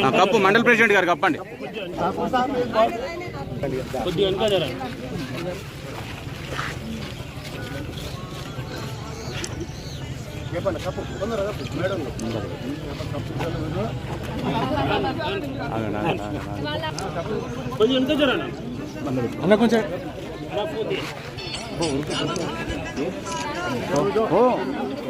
ఆ cup mandal president గారు కప్పండి. అన్న కొంచెం. ఓ.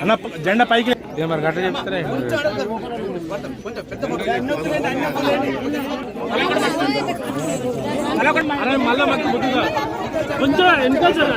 అన్న జెండా పైకి మరి గట్ట చెప్తారా అరే మళ్ళా మాకు కొద్దిగా కొంచెం వెనక జరా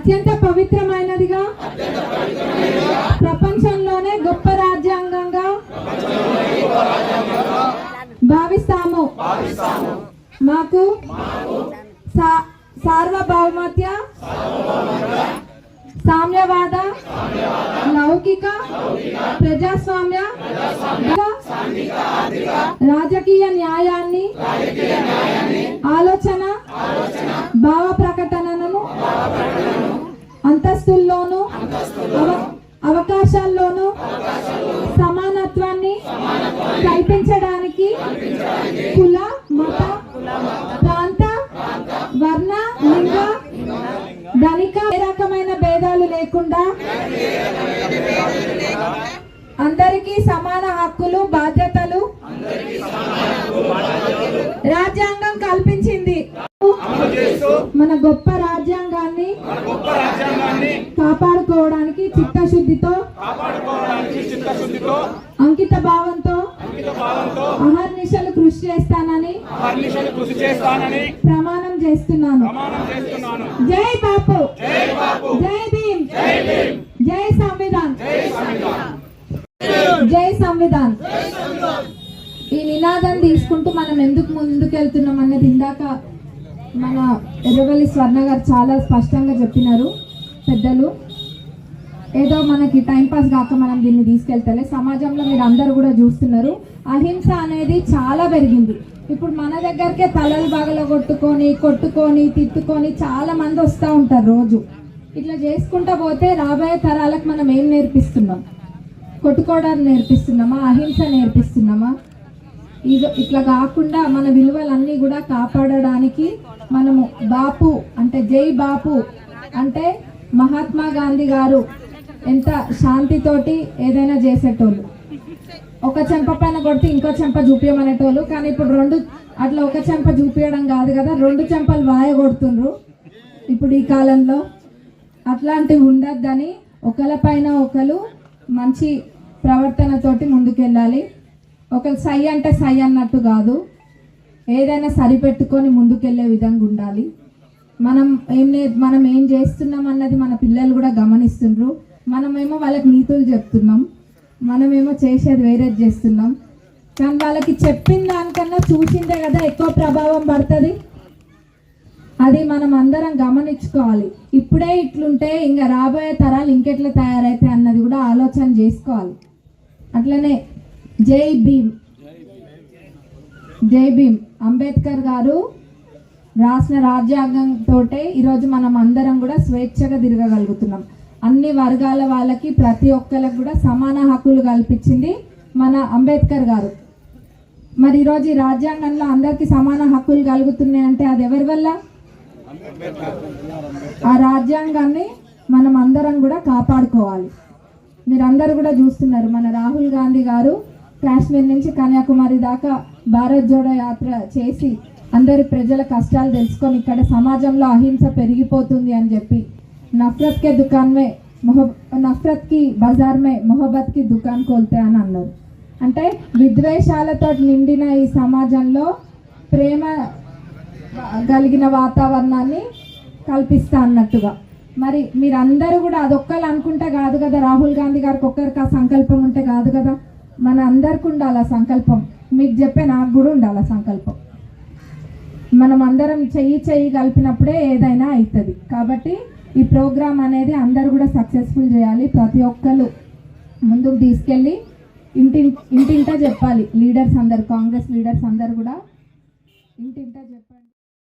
అత్యంత పవిత్రమైనదిగా ప్రపంచంలోనే గొప్ప రాజ్యాంగంగా భావిస్తాము. మాకు సా- సార్వభౌమత్య సామ్యవాద లౌకిక ప్రజాస్వామ్య రాజకీయ న్యాయాన్ని ఆలోచన భావ అవకాశాల్లోనూ సమానత్వాన్ని కల్పించడానికి కుల మత ప్రాంత వర్ణ లింగ ధనిక ఏ రకమైన భేదాలు లేకుండా అందరికీ సమాన హక్కులు బాధ్యతలు రాజ్యాంగం కల్పించింది. మన గొప్ప చిత్తశుద్ధితో అంకిత భావంతో అహర్నిశలు కృషి చేస్తానని కృషి చేస్తానని ప్రమాణం చేస్తున్నాను. ప్రమాణం చేస్తున్నాను. జై బాపు. జై భీమ్. జై సంవిధాన్. జై సంవిధాన్. ఈ నినాదం తీసుకుంటూ మనం ఎందుకు ముందుకెళ్తున్నాం అన్నది ఇందాక మన ఎర్రవల్లి స్వర్ణ గారు చాలా స్పష్టంగా చెప్పినారు. పెద్దలు ఏదో మనకి టైంపాస్ కాక మనం దీన్ని తీసుకెళ్తలే. సమాజంలో మీరు అందరూ కూడా చూస్తున్నారు. అహింస అనేది చాలా పెరిగింది. ఇప్పుడు మన దగ్గరకే తలలు బాగల కొట్టుకొని కొట్టుకొని తిట్టుకొని చాలా మంది వస్తూ ఉంటారు రోజు. ఇట్లా చేసుకుంటా పోతే రాబోయే తరాలకు మనం ఏం నేర్పిస్తున్నాం? కొట్టుకోవడానికి నేర్పిస్తున్నామా? అహింస నేర్పిస్తున్నామా? ఇది ఇట్లా కాకుండా మన విలువలన్నీ కూడా కాపాడడానికి మనము బాపు అంటే జై బాపు అంటే మహాత్మా గాంధీ గారు ఎంత శాంతితోటి ఏదైనా చేసేటోళ్ళు. ఒక చెంప పైన కొడితే ఇంకో చెంప చూపించమనేటోళ్ళు కానీ ఇప్పుడు రెండు అట్లా ఒక చెంప చూపించడం కాదు కదా రెండు చెంపలు వాయ కొడుతుండ్రు ఇప్పుడు ఈ కాలంలో అట్లాంటివి ఉండద్దని ఒకళ్ళపైన పైన ఒకరు మంచి ప్రవర్తనతోటి ముందుకెళ్ళాలి. ఒకరు సై అంటే సై అన్నట్టు కాదు. ఏదైనా సరిపెట్టుకొని ముందుకెళ్ళే విధంగా ఉండాలి. మనం ఏం నే మనం ఏం చేస్తున్నాం అన్నది మన పిల్లలు కూడా గమనిస్తుండ్రు. మనమేమో వాళ్ళకి నీతులు చెప్తున్నాం మనమేమో చేసేది వేరేది చేస్తున్నాం. కానీ వాళ్ళకి చెప్పిన దానికన్నా చూసిందే కదా ఎక్కువ ప్రభావం పడుతుంది. అది మనం అందరం గమనించుకోవాలి. ఇప్పుడే ఇట్లుంటే ఇంకా రాబోయే తరాలు ఇంకెట్లా తయారైతాయి అన్నది కూడా ఆలోచన చేసుకోవాలి. అట్లనే జై భీమ్. జై భీమ్. అంబేద్కర్ గారు రాసిన రాజ్యాంగంతో ఈరోజు మనం అందరం కూడా స్వేచ్ఛగా తిరగగలుగుతున్నాం. అన్ని వర్గాల వాళ్ళకి ప్రతి ఒక్కరికి కూడా సమాన హక్కులు కల్పించింది మన అంబేద్కర్ గారు. మరి ఈరోజు ఈ రాజ్యాంగంలో అందరికీ సమాన హక్కులు కలుగుతున్నాయి అంటే అది ఎవరి వల్ల? ఆ రాజ్యాంగాన్ని మనం అందరం కూడా కాపాడుకోవాలి. మీరందరూ కూడా చూస్తున్నారు మన రాహుల్ గాంధీ గారు కాశ్మీర్ నుంచి కన్యాకుమారి దాకా భారత్ జోడో యాత్ర చేసి అందరి ప్రజల కష్టాలు తెలుసుకొని ఇక్కడ సమాజంలో అహింస పెరిగిపోతుంది అని చెప్పి నఫరత్ కే దుకాన్ మే మొహ నఫరత్కి బజార్ మే మొహబత్కి దుకాన్ కోల్తే అని అన్నారు అంటే విద్వేషాలతో నిండిన ఈ సమాజంలో ప్రేమ కలిగిన వాతావరణాన్ని కల్పిస్తా అన్నట్టుగా మరి మీరందరూ కూడా అదొక్కరు అనుకుంటే కాదు కదా రాహుల్ గాంధీ గారికి ఒక్కరికి ఆ సంకల్పం ఉంటే కాదు కదా మన అందరికి ఉండాలి ఆ సంకల్పం. మీకు చెప్పే నాకు కూడా ఉండాలి ఆ సంకల్పం. మనం అందరం చెయ్యి చెయ్యి కలిపినప్పుడే ఏదైనా అవుతుంది కాబట్టి ఈ ప్రోగ్రాం అనేది అందరూ కూడా సక్సెస్ఫుల్ చేయాలి. ప్రతి ఒక్కరు ముందుకు తీసుకెళ్ళి ఇంటి ఇంటింటా చెప్పాలి. లీడర్స్ అందరు కాంగ్రెస్ లీడర్స్ అందరు కూడా ఇంటింటా చెప్పాలి